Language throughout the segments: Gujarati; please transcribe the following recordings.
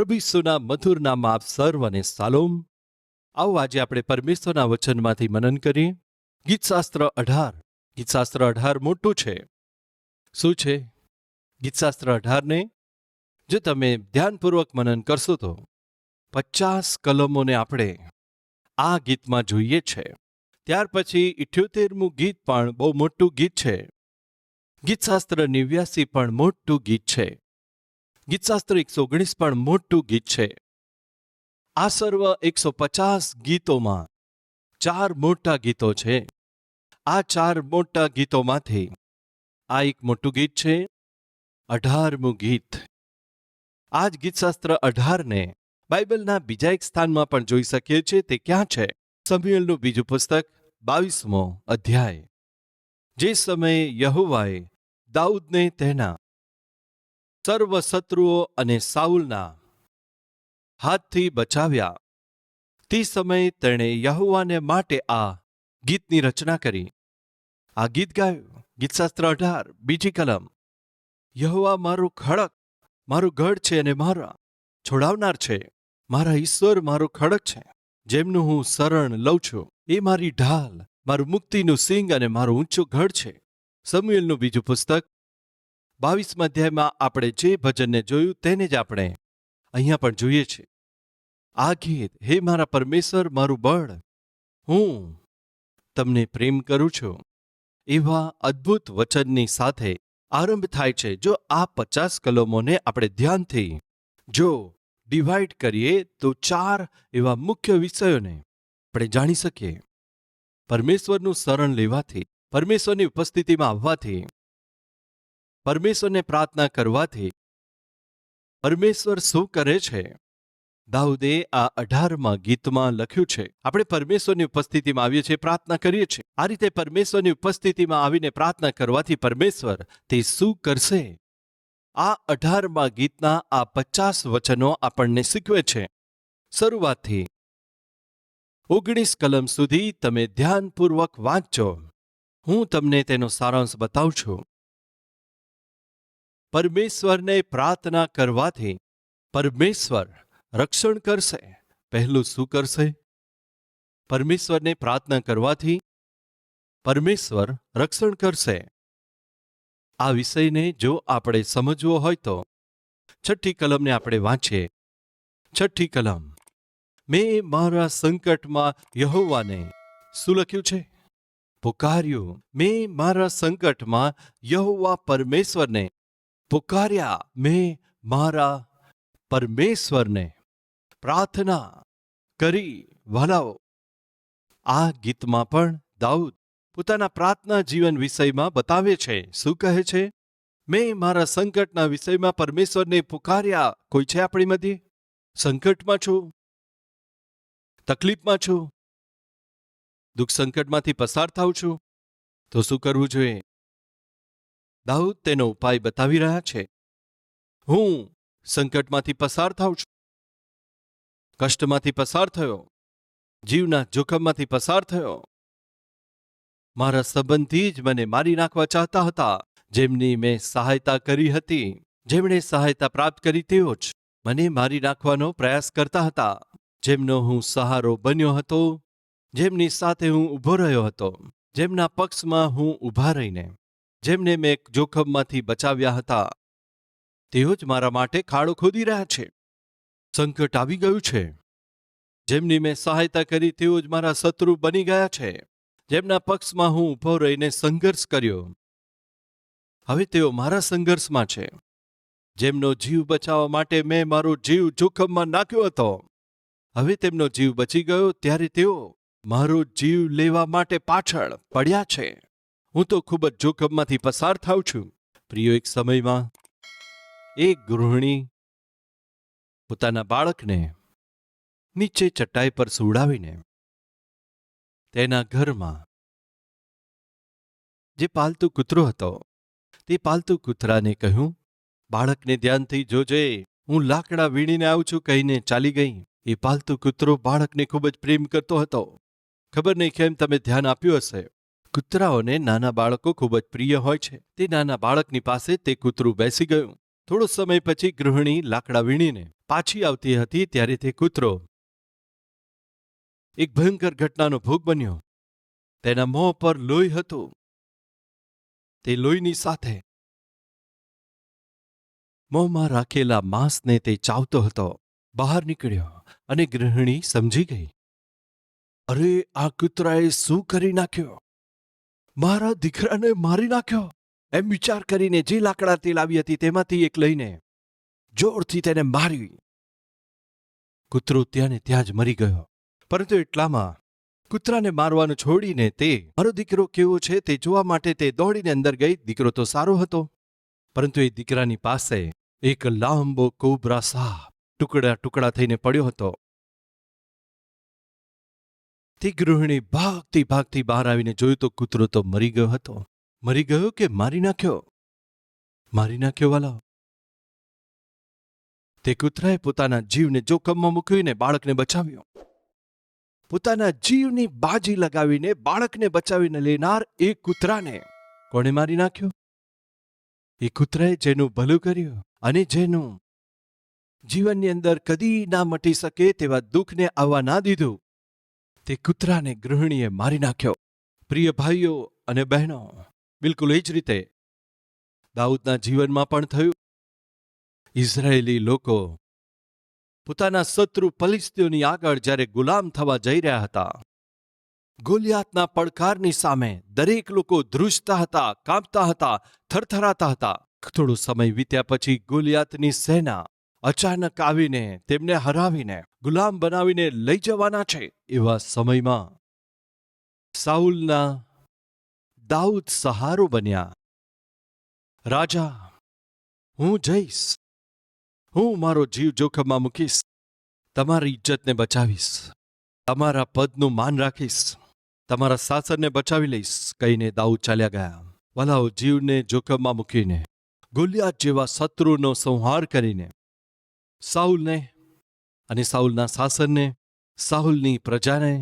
પ્રભુ ઈસુના મધુર નામમાં આપ સર્વને સાલોમ. આવો આજે આપણે પરમેશ્વરના વચનમાંથી મનન કરીએ. ગીતશાસ્ત્ર અઢાર. ગીતશાસ્ત્ર અઢાર મોટું છે. શું છે? ગીતશાસ્ત્ર અઢારને? જો તમે ધ્યાનપૂર્વક મનન કરશો તો પચાસ કલમોને આપણે આ ગીતમાં જોઈએ છે. ત્યાર પછી ઇઠ્યોતેરમું ગીત પણ બહુ મોટું ગીત છે. ગીતશાસ્ત્ર નેવ્યાસી પણ મોટું ગીત છે. ગીતશાસ્ત્ર એકસો ઓગણીસ પણ મોટું ગીત છે. આ સર્વ એકસો પચાસ ગીતોમાં ચાર મોટા ગીતો છે. આ ચાર મોટા ગીતોમાંથી આ એક મોટું ગીત છે, અઢારમું ગીત. આ જ ગીતશાસ્ત્ર અઢારને બાઇબલના બીજા એક સ્થાનમાં પણ જોઈ શકીએ છીએ, તે ક્યાં છે? સમ્યુએલનું બીજું પુસ્તક, બાવીસમો અધ્યાય. જે સમયે યહોવાએ દાઉદને તેના સર્વ શત્રુઓ અને સાઉલના હાથથી બચાવ્યા. તે સમયે તેણે યહુવાને માટે આ ગીતની રચના કરી. આ ગીત ગાયું, ગીતશાસ્ત્ર અઢાર, બીજી કલમ. યહુવા મારું ખડક, મારું ગઢ છે અને મારા છોડાવનાર છે. મારા ઈશ્વર મારું ખડક છે, જેમનું હું શરણ લઉં છું. એ મારી ઢાલ, મારું મુક્તિનું સિંગ અને મારું ઊંચું ગઢ છે. સમુએલનું બીજું પુસ્તક બાવીસમાં અધ્યાયમાં આપણે જે ભજનને જોયું તેને જ આપણે અહીંયા પણ જોઈએ છે આ ગીત, હે મારા પરમેશ્વર, મારું બળ, હું તમને પ્રેમ કરું છું. એવા અદ્ભુત વચનની સાથે આરંભ થાય છે. જો આ પચાસ કલમોને આપણે ધ્યાનથી જો ડિવાઈડ કરીએ, તો ચાર એવા મુખ્ય વિષયોને આપણે જાણી શકીએ. પરમેશ્વરનું શરણ લેવાથી, પરમેશ્વરની ઉપસ્થિતિમાં આવવાથી પરમેશ્વરને પ્રાર્થના કરવાથી પરમેશ્વર શું કરે છે? દાઉદે આ અઢારમાં ગીતમાં લખ્યું છે, આપણે પરમેશ્વરની ઉપસ્થિતિમાં આવીએ છીએ, પ્રાર્થના કરીએ છીએ. આ રીતે પરમેશ્વરની ઉપસ્થિતિમાં આવીને પ્રાર્થના કરવાથી પરમેશ્વર તે શું કરશે? આ અઢારમાં ગીતના આ પચાસ વચનો આપણને શીખવે છે. શરૂઆતથી ઓગણીસ કલમ સુધી તમે ધ્યાનપૂર્વક વાંચજો. હું તમને તેનો સારાંશ બતાવું છું. પરમેશ્વરને પ્રાર્થના કરવાથી પરમેશ્વર રક્ષણ કરશે. પહેલું શું કરશે? પરમેશ્વરને પ્રાર્થના કરવાથી પરમેશ્વર રક્ષણ કરશે. આ વિષયને જો આપણે સમજવો હોય તો છઠ્ઠી કલમને આપણે વાંચીએ. છઠ્ઠી કલમ. મેં મારા સંકટમાં યહોવાને શું લખ્યું છે? પુકાર્યું. મેં મારા સંકટમાં યહોવા પરમેશ્વરને પુકાર્યા મેં મારા પરમેશ્વરને પ્રાર્થના કરી વલાવો આ ગીતમાં પણ દાઉદ પોતાના પ્રાર્થના જીવન વિષયમાં બતાવે છે, શું કહે છે? મેં મારા સંકટના વિષયમાં પરમેશ્વરને પુકાર્યા, કોઈ છે આપણી મધ્યે? સંકટમાં છું? તકલીફમાં છું? દુઃખ સંકટમાંથી પસાર થાઉં છું? તો શું કરવું જોઈએ? દાઉદ તેનો ઉપાય બતાવી રહ્યા છે. હું સંકટમાંથી પસાર થાઉં છું. કષ્ટમાંથી પસાર થયો. જીવના જોખમમાંથી પસાર થયો. મારા સંબંધી જ મને મારી નાખવા ચાહતા હતા, જેમની મેં સહાયતા કરી હતી. જેમણે સહાયતા પ્રાપ્ત કરી તેઓ જ મને મારી નાખવાનો પ્રયાસ કરતા હતા. જેમનો હું સહારો બન્યો હતો, જેમની સાથે હું ઊભો રહ્યો હતો, જેમના પક્ષમાં હું ઊભા રહીને જેમને મેં જોખમમાંથી બચાવ્યા હતા, તેઓ જ મારા માટે ખાડો ખોદી રહ્યા છે. સંકટ આવી ગયું છે. જેમની મેં સહાયતા કરી, તેઓ જ મારા શત્રુ બની ગયા છે. જેમના પક્ષમાં હું ઊભો રહીને સંઘર્ષ કર્યો. હવે તેઓ મારા સંઘર્ષમાં છે. જેમનો જીવ બચાવવા માટે મેં મારો જીવ જોખમમાં નાખ્યો હતો. હવે તેમનો જીવ બચી ગયો, ત્યારે તેઓ મારો જીવ લેવા માટે પાછળ પડ્યા છે. હું તો ખૂબ જ જોખમમાંથી પસાર થાઉં છું. પ્રિયો એક સમયમાં, એક ગૃહિણી પોતાના બાળકને નીચે ચટાઈ પર સુવડાવીને તેના ઘરમાં જે પાલતુ કૂતરો હતો, તે પાલતુ કૂતરાને કહ્યું, બાળકને ધ્યાનથી જોજે, હું લાકડા વીણીને આવું છું, કહીને ચાલી ગઈ. એ પાલતુ કૂતરો બાળકને ખૂબ જ પ્રેમ કરતો હતો. ખબર નહીં કેમ તમે ધ્યાન આપ્યું હશે. કૂતરાઓને નાના બાળકો ખૂબ જ પ્રિય હોય છે. તે નાના બાળકની પાસે તે કૂતરું બેસી ગયું. થોડો સમય પછી ગૃહિણી લાકડા વીણીને પાછી આવતી હતી ત્યારે તે કૂતરો એક ભયંકર ઘટનાનો ભોગ બન્યો. તેના મોં પર લોહી હતું. તે લોહીની સાથે મોંમાં રાખેલા માંસને તે ચાવતો હતો. બહાર નીકળ્યો અને ગૃહિણી સમજી ગઈ. અરે, આ કૂતરાએ શું કરી નાખ્યો? મારા દીકરાને મારી નાખ્યો. એમ વિચાર કરીને જે લાકડા તે લાવી હતી તેમાંથી એક લઈને જોરથી તેને મારી. કૂતરો ત્યાં ને ત્યાં જ મરી ગયો. પરંતુ એટલામાં કૂતરાને મારવાનું છોડીને તે, મારો દીકરો કેવો છે તે જોવા માટે તે દોડીને અંદર ગઈ. દીકરો તો સારો હતો. પરંતુ એ દીકરાની પાસે એક લાંબો કોબરા સાપ ટુકડા ટુકડા થઈને પડ્યો હતો. તે ગૃહિણી ભાગતી ભાગતી બહાર આવીને જોયું તો કૂતરો તો મરી ગયો હતો. મરી ગયો કે મારી નાખ્યો? મારી નાખ્યો વાલા. તે કૂતરાએ પોતાના જીવને જોખમમાં મૂકીને બાળકને બચાવ્યો. પોતાના જીવની બાજી લગાવીને બાળકને બચાવીને લેનાર એ કૂતરાને કોણે મારી નાખ્યો? એ કૂતરાએ જેનું ભલું કર્યું અને જેનું જીવનની અંદર કદી ના મટી શકે તેવા દુઃખને આવવા ના દીધું. તે કૂતરાને ગૃહિણીએ મારી નાખ્યો. પ્રિય ભાઈઓ અને બહેનો, બિલકુલ એ જ રીતે દાઉદના જીવનમાં પણ થયું. ઇઝરાયેલી લોકો પોતાના શત્રુ પલિસ્તીઓની આગળ જ્યારે ગુલામ થવા જઈ રહ્યા હતા, ગોલિયાતના પડકારની સામે દરેક લોકો ધ્રુજતા હતા, કાંપતા હતા, થરથરાતા હતા. થોડો સમય વીત્યા પછી ગોલિયાતની સેના અચાનક આવીને તેમને હરાવીને ગુલામ બનાવીને લઈ જવાના છે એવા સમયમાં સાઉલના દાઉદ સહારો બન્યા. રાજા, હું જઈશ. હું મારો જીવ જોખમમાં મૂકીશ. તમારી ઇજ્જતને બચાવીશ. તમારા પદનું માન રાખીશ. તમારા સાસરને બચાવી લઈશ, કહીને દાઉદ ચાલ્યા ગયા. વલાઓ જીવને જોખમમાં મૂકીને, ગોલિયાત જેવા શત્રુનો સંહાર કરીને સાઉલને અને સાઉલના શાસનને સાઉલની પ્રજાને.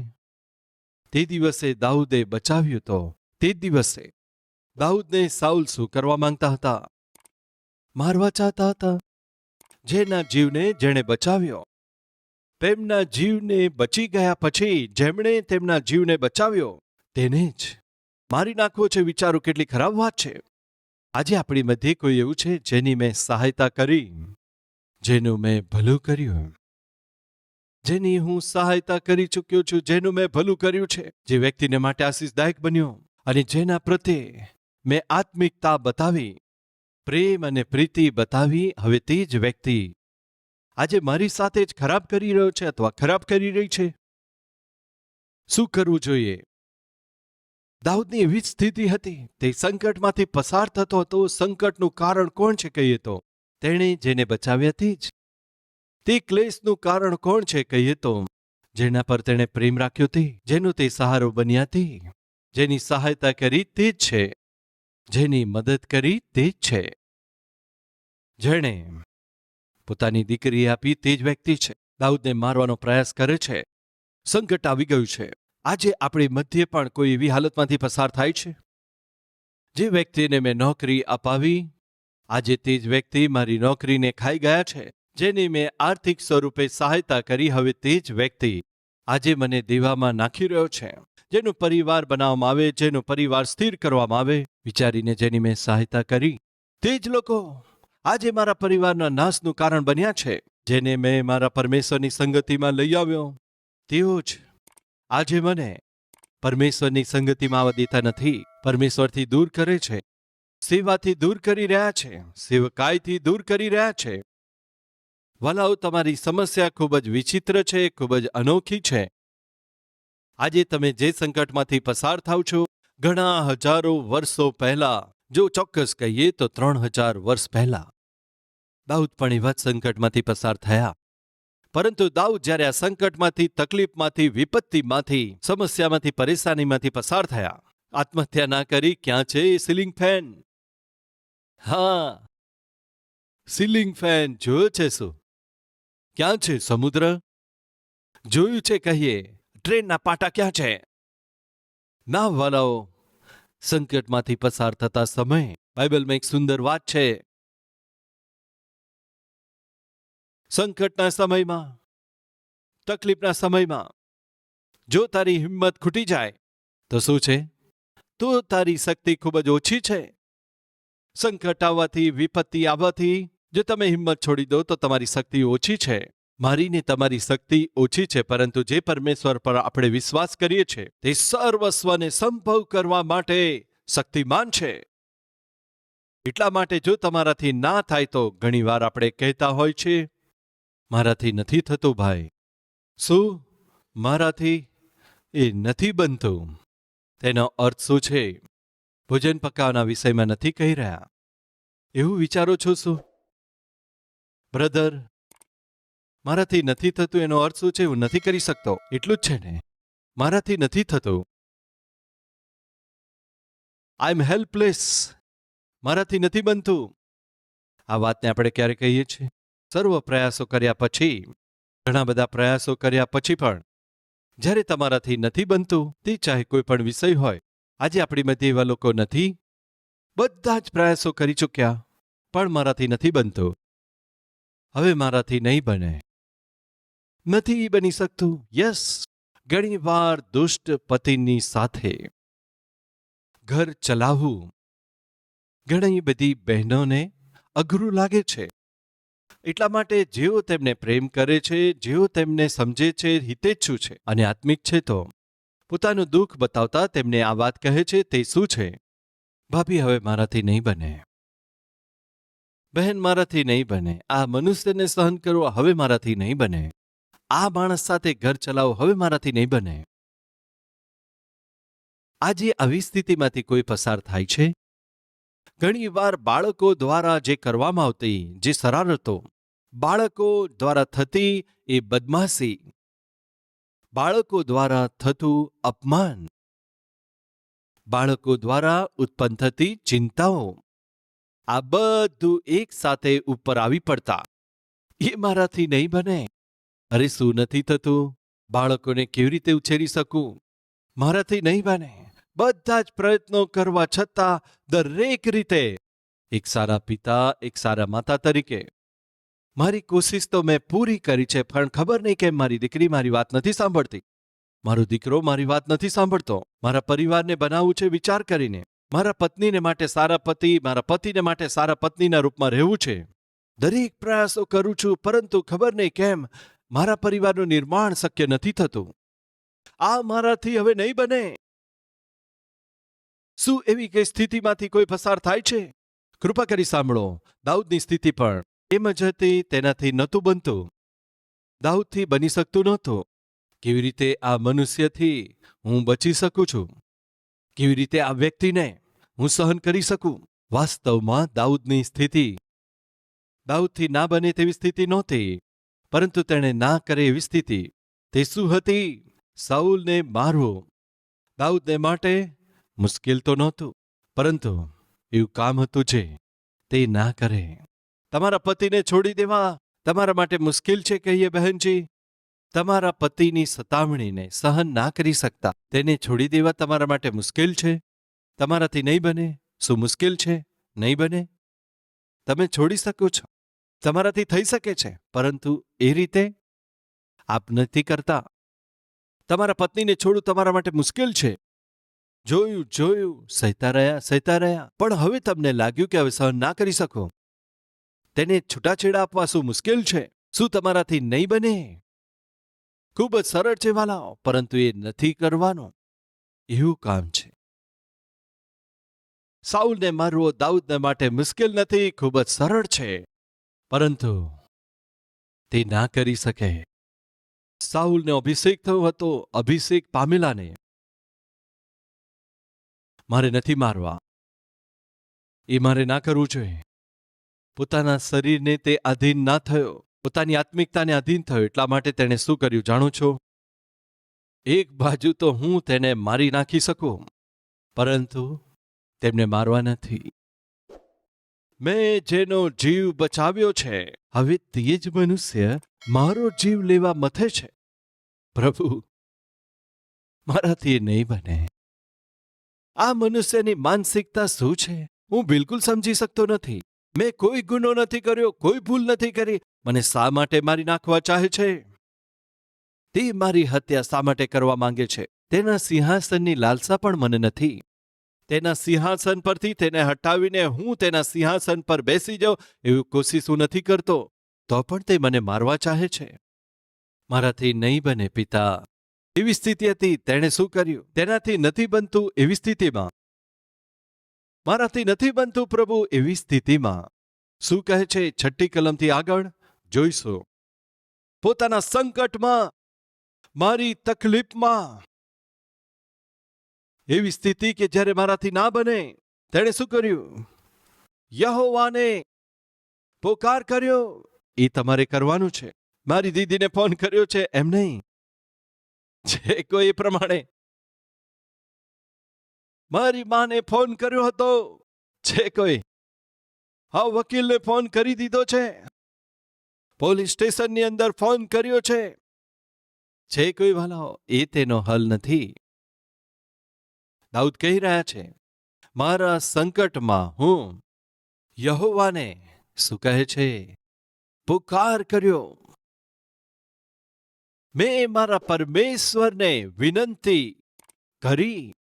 તે દિવસે દાઉદે બચાવ્યું તો તે દિવસે દાઉદને સાઉલ શું કરવા માંગતા હતા? મારવા ચાહતા હતા. જેના જીવને જેણે બચાવ્યો. તેમના જીવને બચી ગયા પછી જેમણે તેમના જીવને બચાવ્યો, તેને જ મારી નાખવો છે વિચારો કેટલી ખરાબ વાત છે. આજે આપણી મધ્યે કોઈ એવું છે જેની મેં સહાયતા કરી. જેનું મેં ભલું કર્યું જેની હું સહાયતા કરી ચૂક્યો છું, જેનું મેં ભલું કર્યું છે. જે વ્યક્તિને માટે આશીષદાયક બન્યો અને જેના પ્રત્યે મેં આત્મિકતા બતાવી, પ્રેમ અને પ્રીતિ બતાવી, હવે તે જ વ્યક્તિ આજે મારી સાથે જ ખરાબ કરી રહ્યો છે અથવા ખરાબ કરી રહી છે? શું કરવું જોઈએ? દાઉદની એવી જ સ્થિતિ હતી, તે સંકટમાંથી પસાર થતો હતો. સંકટનું કારણ કોણ છે કહીએ તો? તેણે જેને બચાવ્યા હતી જ. તે ક્લેશનું કારણ કોણ છે કહીએ તો? જેના પર તેણે પ્રેમ રાખ્યો તે, જેનો તે સહારો બન્યા તે, જેની સહાયતા કરી તે જ છે, જેની મદદ કરી તે જ છે. જેણે પોતાની દીકરી આપી તે જ વ્યક્તિ છે. દાઉદને મારવાનો પ્રયાસ કરે છે. સંકટ આવી ગયું છે. આજે આપણી મધ્યે પણ કોઈ એવી હાલતમાંથી પસાર થાય છે? જે વ્યક્તિને મેં નોકરી અપાવી આજે તે જ વ્યક્તિ મારી નોકરીને ખાઈ ગયા છે, જેની મેં આર્થિક સ્વરૂપે સહાયતા કરી, હવે તે જ વ્યક્તિ આજે મને દેવામાં નાખી રહ્યો છે. જેનો પરિવાર બનાવવામાં આવે, જેનો પરિવાર સ્થિર કરવામાં આવે, વિચારીને જેની મેં સહાયતા કરી, તે જ લોકો આજે મારા પરિવારના નાશનું કારણ બન્યા છે, જેને મેં મારા પરમેશ્વરની સંગતિમાં લઈ આવ્યો. તેઓ જ આજે મને પરમેશ્વરની સંગતિમાં આવવા દેતા નથી, પરમેશ્વરથી દૂર કરે છે. સેવાથી દૂર કરી રહ્યા છે, સેવકાઈથી દૂર કરી રહ્યા છે. વાલાઓ, તમારી સમસ્યા ખૂબ જ વિચિત્ર છે, ખૂબ જ અનોખી છે. આજે તમે જે સંકટમાંથી પસાર થાવ છો, ઘણા હજારો વર્ષો પહેલા, જો ચોક્કસ કહીએ તો ત્રણ હજાર વર્ષ પહેલા. દાઉદ પણ એવા જ સંકટમાંથી પસાર થયા. પરંતુ દાઉદ જ્યારે આ સંકટમાંથી, તકલીફમાંથી, વિપત્તિમાંથી, સમસ્યામાંથી, પરેશાનીમાંથી પસાર થયા. આત્મહત્યા ના કરી, ક્યાં છે એ સીલિંગ ફેન? હા. સીલિંગ ફેન જોયો છે શું? ક્યાં છે સમુદ્ર? જોયું છે કહીએ. ટ્રેનના પાટા ક્યાં છે? ના વાલાઓ, સંકટમાંથી પસાર થતા સમય બાઇબલમાં એક સુંદર વાત છે. સંકટના સમયમાં, તકલીફના સમયમાં, જો તારી હિંમત ખૂટી જાય, તો શું છે? તો તારી શક્તિ ખૂબ જ ઓછી છે. સંકટ આવવાથી વિપત્તિ આવવાથી, જો તમે હિંમત છોડી દો, તો તમારી શક્તિ ઓછી છે. મારી ને તમારી શક્તિ ઓછી છે, પરંતુ જે પરમેશ્વર પર આપણે વિશ્વાસ કરીએ છીએ, તે સર્વસ્વને સંભવ કરવા માટે શક્તિમાન છે. એટલા માટે જો તમારાથી ના થાય, તો ઘણીવાર આપણે કહેતા હોય છે મારાથી નથી થતું ભાઈ. શું? મારાથી? એ નથી બનતું. તેનો અર્થ શું છે? ભોજન પકાવવાના વિષયમાં નથી કહી રહ્યા. એવું વિચારો છો શું? બ્રધર, મારાથી નથી થતું એનો અર્થ શું છે હું નથી કરી શકતો? એટલું જ છે ને? મારાથી નથી થતું. આઈ એમ હેલ્પલેસ મારાથી નથી બનતું. આ વાતને આપણે ક્યારે કહીએ છીએ? સર્વ પ્રયાસો કર્યા પછી. ઘણા બધા પ્રયાસો કર્યા પછી પણ. જ્યારે તમારાથી નથી બનતું, તે ચાહે કોઈ પણ વિષય હોય. આજે આપણી મધ્ય એવા લોકો નથી? બધા જ પ્રયાસો કરી ચૂક્યા, પણ મારાથી નથી બનતું. હવે મારાથી નહીં બને. નથી બની શકતું. યસ ઘણીવાર દુષ્ટ પતિની સાથે ઘર ચલાવવું ઘણી બધી બહેનોને અઘરું લાગે છે. એટલા માટે જેઓ તેમને પ્રેમ કરે છે, જેઓ તેમને સમજે છે, હિતેચ્છુ છે. અને આત્મિક છે તો પોતાનું દુઃખ બતાવતા તેમને આ વાત કહે છે, તે શું છે? ભાભી, હવે મારાથી નહીં બને. બહેન, મારાથી નહીં બને. આ મનુષ્યને સહન કરવો હવે મારાથી નહીં બને. આ માણસ સાથે ઘર ચલાવો, હવે મારાથી નહીં બને. આજે આવી સ્થિતિમાંથી કોઈ પસાર થાય છે? ઘણીવાર બાળકો દ્વારા જે કરવામાં આવતી, જે શરારતો બાળકો દ્વારા થતી એ બદમાશી બાળકો દ્વારા થતું અપમાન. બાળકો દ્વારા ઉત્પન્ન થતી ચિંતાઓ. આ બધું એક સાથે ઉપર આવી પડતા. એ મારાથી નહીં બને. અરે, શું નથી થતું? બાળકોને કેવી રીતે ઉછેરી શકું? મારાથી નહીં બને. બધા જ પ્રયત્નો કરવા છતાં દરેક રીતે એક સારા પિતા, એક સારા માતા તરીકે મારી કોશિશ તો મેં પૂરી કરી છે, પણ ખબર નહીં કેમ મારી દીકરી મારી વાત નથી સાંભળતી. મારો દીકરો મારી વાત નથી સાંભળતો. મારા પરિવારને બનાવવું છે વિચાર કરીને. મારા પત્નીને માટે સારા પતિ, મારા પતિને માટે સારા પત્નીના રૂપમાં રહેવું છે. દરેક પ્રયાસો કરું છું, પરંતુ ખબર નહીં કેમ મારા પરિવારનું નિર્માણ શક્ય નથી થતું. આ મારાથી હવે નહીં બને. શું એવી કઈ સ્થિતિમાંથી કોઈ પસાર થાય છે? કૃપા કરી સાંભળો. દાઉદની સ્થિતિ પણ એમ જ હતી તેનાથી નહોતું બનતું. દાઉદથી બની શકતું નહોતું. કેવી રીતે આ મનુષ્યથી હું બચી શકું છું? કેવી રીતે આ વ્યક્તિને હું સહન કરી શકું? વાસ્તવમાં દાઉદની સ્થિતિ દાઉદથી ના બને તેવી સ્થિતિ નહોતી, પરંતુ તેણે ના કરે એવી સ્થિતિ. તે શું હતી? સાઉલને મારવો. દાઉદને માટે મુશ્કેલ તો નહોતું, પરંતુ એવું કામ હતું જે તે ના કરે. તમારા પતિને છોડી દેવા. તમારા માટે મુશ્કેલ છે કહીએ બહેનજી. તમારા પતિની સતામણીને સહન ના કરી શકતા. તેને છોડી દેવા તમારા માટે મુશ્કેલ છે? તમારાથી નહીં બને? શું મુશ્કેલ છે? નહીં બને? તમે છોડી શકો છો. તમારાથી થઈ શકે છે. પરંતુ એ રીતે આપ નથી કરતા. તમારા પત્નીને છોડવું તમારા માટે મુશ્કેલ છે. જોયું જોયું, સહેતા રહ્યા સહેતા રહ્યા. પણ હવે તમને લાગ્યું કે હવે સહન ના કરી શકો. તેને છૂટાછેડા આપવા શું મુશ્કેલ છે? શું તમારાથી નહીં બને? ખૂબ જ સરળ છે વાલાઓ, પરંતુ એ નથી કરવાનું. એવું કામ છે. સાઉલને મારવો દાઉદને માટે મુશ્કેલ નથી, ખૂબ જ સરળ છે. પરંતુ તે ના કરી શકે. સાઉલને અભિષેક થયો હતો, અભિષેક પામેલાને. મારે નથી મારવા. એ મારે ના કરવું જોઈએ. પોતાના શરીરને તે આધીન ના થયો. પોતાની આત્મિકતાને આધીન થયો. એટલા માટે તેણે શું કર્યું જાણો છો? એક બાજુ તો હું તેને મારી નાખી શકું, પરંતુ તેમને મારવા નથી. મેં જેનો જીવ બચાવ્યો છે, હવે તે જ મનુષ્ય મારો જીવ લેવા મથે છે. પ્રભુ, મારાથી નહીં બને. આ મનુષ્યની માનસિકતા શું છે? હું બિલકુલ સમજી શકતો નથી. મેં કોઈ ગુનો નથી કર્યો, કોઈ ભૂલ નથી કરી. મને શા માટે મારી નાખવા ચાહે છે? તે મારી હત્યા શા માટે કરવા માંગે છે? તેના સિંહાસનની લાલસા પણ મને નથી. તેના સિંહાસન પરથી તેને હટાવીને હું તેના સિંહાસન પર બેસી જાઉં એવું કોશિશ હું નથી કરતો. તો પણ તે મને મારવા ચાહે છે. મારાથી નહીં બને પિતા. એવી સ્થિતિ હતી, તેણે શું કર્યું? તેનાથી નથી બનતું એવી સ્થિતિમાં મારાથી નથી બનતું પ્રભુ એવી સ્થિતિમાં. શું કહે છે છઠ્ઠી કલમથી આગળ? જોઈશું. પોતાના સંકટમાં, મારી તકલીફમાં. એવી સ્થિતિ કે જ્યારે મારાથી ના બને, તેણે શું કર્યું? યહોવાને પોકાર કર્યો. એ તમારે કરવાનું છે. મારી દીદીને ફોન કર્યો છે એમ નહીં. જે કોઈ એ પ્રમાણે મારી માને ફોન કર્યો હતો. છે કોઈ હા વકીલને ફોન કરી દીધો છે. પોલીસ સ્ટેશનની અંદર ફોન કર્યો છે. છે કોઈ વાલાઓ, એ તેનો હલ નથી. દાઉદ કહી રહ્યા છે, મારા સંકટમાં હું યહોવાને શું કહે છે? પુકાર કર્યો. મેં મારા પરમેશ્વરને વિનંતી કરી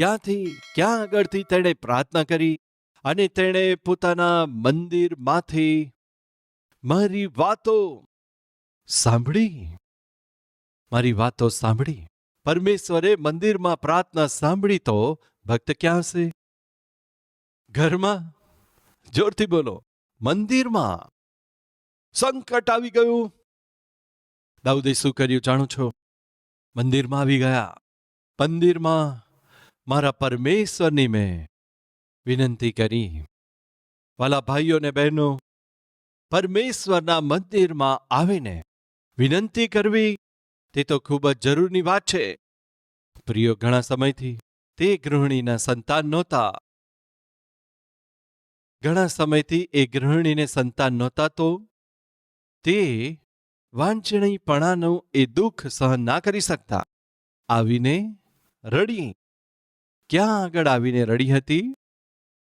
ક્યાંથી, ક્યાં આગળથી તેણે પ્રાર્થના કરી અને તેણે પોતાના મંદિરમાંથી મારી વાતો સાંભળી? મારી વાતો સાંભળી. પરમેશ્વરે મંદિરમાં પ્રાર્થના સાંભળી તો ભક્ત ક્યાં હશે? ઘરમાં? જોરથી બોલો. મંદિરમાં સંકટ આવી ગયું. દાઉદે શું કર્યું જાણો છો? મંદિરમાં આવી ગયા. મંદિરમાં મારા પરમેશ્વરની મેં વિનંતી કરી. વાલા ભાઈઓ ને બહેનો, પરમેશ્વરના મંદિરમાં આવીને વિનંતી કરવી, તે તો ખૂબ જ જરૂરની વાત છે. પ્રિયો, ઘણા સમયથી તે ગૃહિણીના સંતાન નહોતા. ઘણા સમયથી એ ગૃહિણીને સંતાન નહોતા તો તે વાંચણીપણાનું એ દુઃખ સહન ના કરી શકતા. આવીને રડી. ક્યાં આગળ આવીને રડી હતી?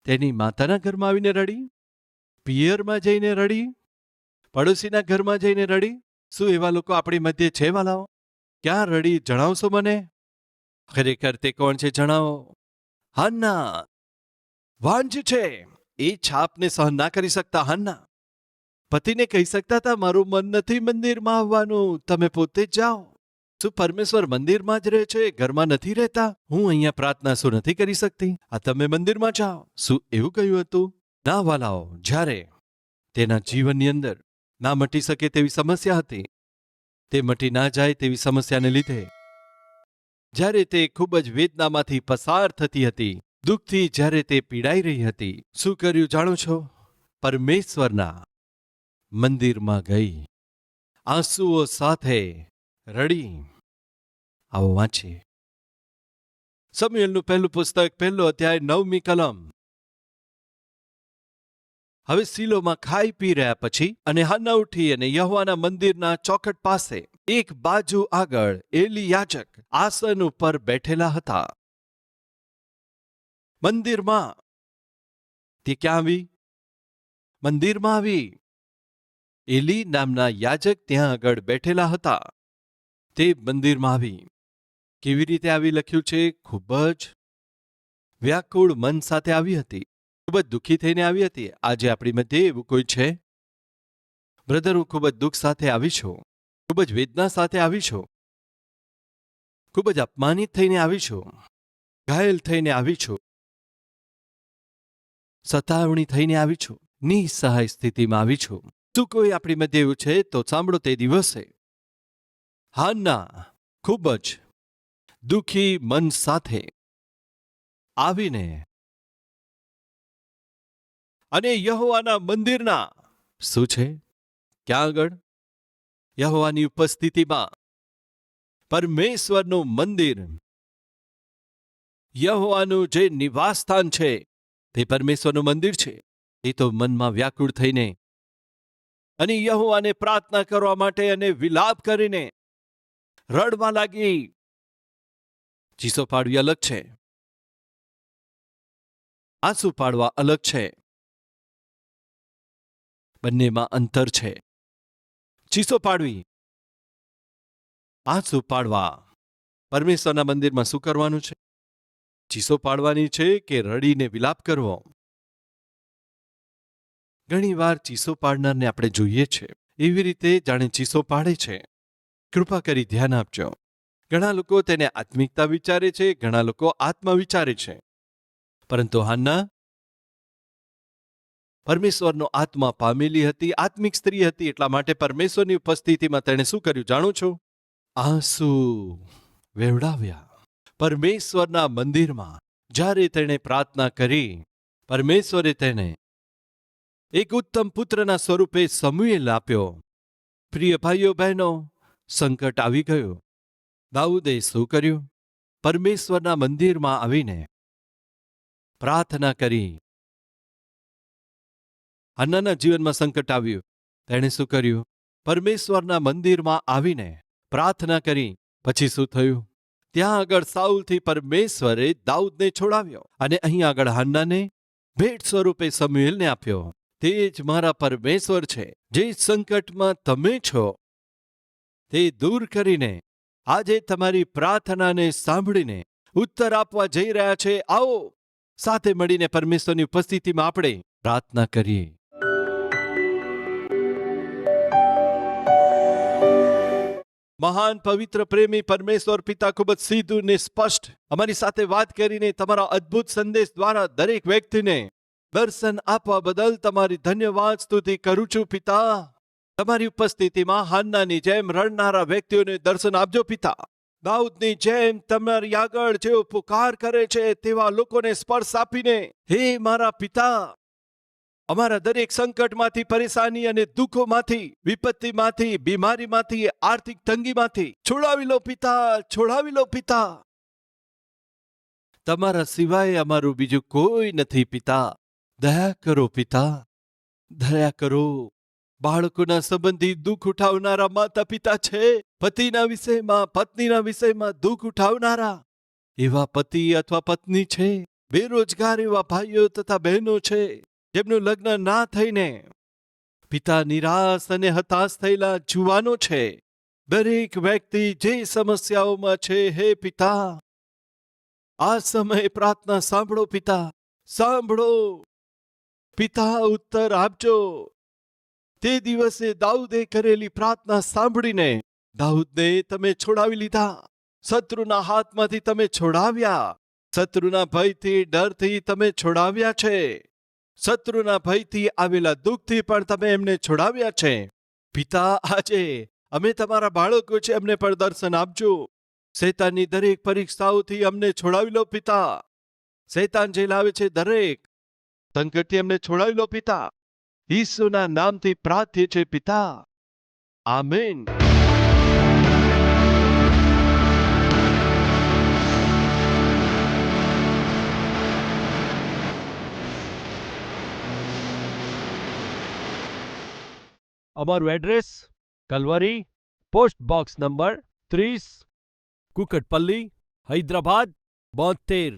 તેની માતાના ઘરમાં આવીને રડી? પિયરમાં જઈને રડી? પડોશીના ઘરમાં જઈને રડી? શું એવા લોકો આપણી મધ્યે છે વાલાઓ? ક્યાં રડી? જણાવશો મને? ખરેખર તે કોણ છે જણાવો? હન્ના! વાંજ છે! એ છાપને સહન ના કરી શકતા, હન્ના! પતિને કહી શકતા હતા, મારું મન નથી મંદિરમાં આવવાનું, તમે પોતે જાઓ. શું પરમેશ્વર મંદિરમાં જ રહે છે ઘરમાં નથી રહેતા? હું અહીંયા પ્રાર્થના શું નથી કરી શકતી? આ તમે મંદિરમાં જાઓ. શું એવું કહ્યું હતું? ના વાલાઓ, જ્યારે તેના જીવનની અંદર ના મટી શકે તેવી સમસ્યા હતી, તે મટી ના જાય તેવી સમસ્યાને લીધે, જ્યારે તે ખૂબ જ વેદનામાંથી પસાર થતી હતી, દુઃખથી જ્યારે તે પીડાઈ રહી હતી, શું કર્યું જાણો છો? પરમેશ્વરના મંદિરમાં ગઈ. આંસુઓ સાથે રડી. આવો વાંચીએ. સમયલનું પહેલું પુસ્તક, પહેલો અધ્યાય, નવમી કલમ. હવે સીલોમાં ખાઈ પી રહ્યા પછી અને હન્ના ઉઠી અને યહવાના મંદિરના ચોખટ પાસે એક બાજુ આગળ એલી યાજક આસન ઉપર બેઠેલા હતા. મંદિરમાં. તે ક્યાં આવી? મંદિરમાં આવી. એલી નામના યાજક ત્યાં આગળ બેઠેલા હતા. તે મંદિરમાં આવી. કેવી રીતે આવી લખ્યું છે? ખૂબ જ વ્યાકુળ મન સાથે આવી હતી. ખૂબ જ દુઃખી થઈને આવી હતી. આજે આપણી મધ્યે એવું કોઈ છે? બ્રધર, હું ખૂબ જ દુઃખ સાથે આવી છું. ખૂબ જ વેદના સાથે આવી છું. ખૂબ જ અપમાનિત થઈને આવી છું. ઘાયલ થઈને આવી છું. સતાવણી થઈને આવી છું. નિસહાય સ્થિતિમાં આવી છું. શું કોઈ આપણી મધ્ય એવું છે? તો સાંભળો તે દિવસે. હાના ખૂબ જ દુઃખી મન સાથે આવીને અને યહોવાના મંદિરના શું છે? ક્યાં આગળ? યહોવાની ઉપસ્થિતિમાં પરમેશ્વરનું મંદિર, યહોવાનું જે નિવાસસ્થાન છે, તે પરમેશ્વરનું મંદિર છે. એ તો મનમાં વ્યાકુળ થઈને અને યહોવાને પ્રાર્થના કરવા માટે અને વિલાપ કરીને રડવા લાગી. ચીસો પાડવી અલગ છે. આંસુ પાડવા અલગ છે. બંનેમાં અંતર છે. ચીસો પાડવી. આંસુ પાડવા. પરમેશ્વરના મંદિરમાં શું કરવાનું છે? ચીસો પાડવાની છે કે રડીને વિલાપ કરવો? ઘણીવાર ચીસો પાડનારને આપણે જોઈએ છે. એવી રીતે જાણે ચીસો પાડે છે. કૃપા કરી ધ્યાન આપજો. ઘણા લોકો તેને આત્મિકતા વિચારે છે, ઘણા લોકો આત્મા વિચારે છે. પરંતુ હાન્ના, પરમેશ્વરનો આત્મા પામેલી હતી, આત્મિક સ્ત્રી હતી, એટલા માટે પરમેશ્વરની ઉપસ્થિતિમાં તેણે શું કર્યું જાણો છો? આંસુ વેવડાવ્યા. પરમેશ્વરના મંદિરમાં જ્યારે તેણે પ્રાર્થના કરી, પરમેશ્વરે તેને એક ઉત્તમ પુત્રના સ્વરૂપે સમુએલ આપ્યો પ્રિય ભાઈઓ, બહેનો સંકટ આવી ગયું. દાઉદે શું કર્યું? પરમેશ્વરના મંદિરમાં આવીને પ્રાર્થના કરી. હન્નાના જીવનમાં સંકટ આવ્યું. તેણે શું કર્યું? પરમેશ્વરના મંદિરમાં આવીને પ્રાર્થના કરી. પછી શું થયું? ત્યાં આગળ સાઉલથી પરમેશ્વરે દાઉદને છોડાવ્યો અને અહીં આગળ હન્નાને ભેટ સ્વરૂપે સમુએલને આપ્યો. તે જ મારા પરમેશ્વર છે. જે સંકટમાં તમે છો. તે દૂર કરીને, આજે તમારી પ્રાર્થનાને સાંભળીને ઉત્તર આપવા જઈ રહ્યા છે. આવો, સાથે મળીને પરમેશ્વરની ઉપસ્થિતિમાં આપણે પ્રાર્થના કરીએ. મહાન પવિત્ર પ્રેમી પરમેશ્વર પિતા ખૂબ જ સીધું ને સ્પષ્ટ અમારી સાથે વાત કરીને તમારા અદ્ભુત સંદેશ દ્વારા દરેક વ્યક્તિને દર્શન આપવા બદલ તમારી ધન્યવાદ સ્તુતિ કરું છું પિતા. તમારી ઉપસ્થિતિમાં હાન્નાની જેમ રડનારા વ્યક્તિઓને દર્શન આપજો, પિતા. દાઉદની જેમ તમારી આગળ જેઓ પુકાર કરે છે, તેવા લોકોને સ્પર્શ આપીને, હે મારા પિતા, અમારા દરેક સંકટમાંથી, પરેશાની અને દુઃખોમાંથી, વિપત્તિમાંથી, બીમારીમાંથી, આર્થિક તંગીમાંથી, છોડાવી લો, પિતા, છોડાવી લો, પિતા. તમારા સિવાય અમારું બીજું કોઈ નથી, પિતા. દયા કરો, પિતા. દયા કરો. બાળકોના સંબંધી દુઃખ ઉઠાવનારા માતા પિતા છે. પતિના વિષયમાં, પત્નીના વિષયમાં દુઃખ ઉઠાવનારા. એવા પતિ અથવા પત્ની છે. બેરોજગાર એવા ભાઈઓ તથા બહેનો છે, જેમનું લગ્ન ના થઈને. પિતા નિરાશ અને હતાશ થયેલા જુવાનો છે. દરેક વ્યક્તિ જે સમસ્યાઓમાં છે, હે પિતા. આ સમયે પ્રાર્થના સાંભળો પિતા. સાંભળો. પિતા, ઉત્તર આપજો. તે દિવસે દાઉદે કરેલી પ્રાર્થના સાંભળીને દાઉદને તમે છોડાવી લીધા. શત્રુના હાથમાંથી તમે છોડાવ્યા. શત્રુના ભયથી, ડરથી તમે છોડાવ્યા છે. શત્રુના ભયથી આવેલા દુઃખથી પણ તમે એમને છોડાવ્યા છે. પિતા, આજે અમે તમારા બાળકો છે, અમને પણ દર્શન આપજો. શેતાનની દરેક પરીક્ષાઓથી અમને છોડાવી લો પિતા. શેતાન જે લાવે છે દરેક. સંકટથી અમને છોડાવી લો પિતા. ઈસુના નામથી પ્રાર્થ્ય છે પિતા આમેન અમારું address Calvary post box number ત્રીસ કુકટપલ્લી હૈદરાબાદ બોતેર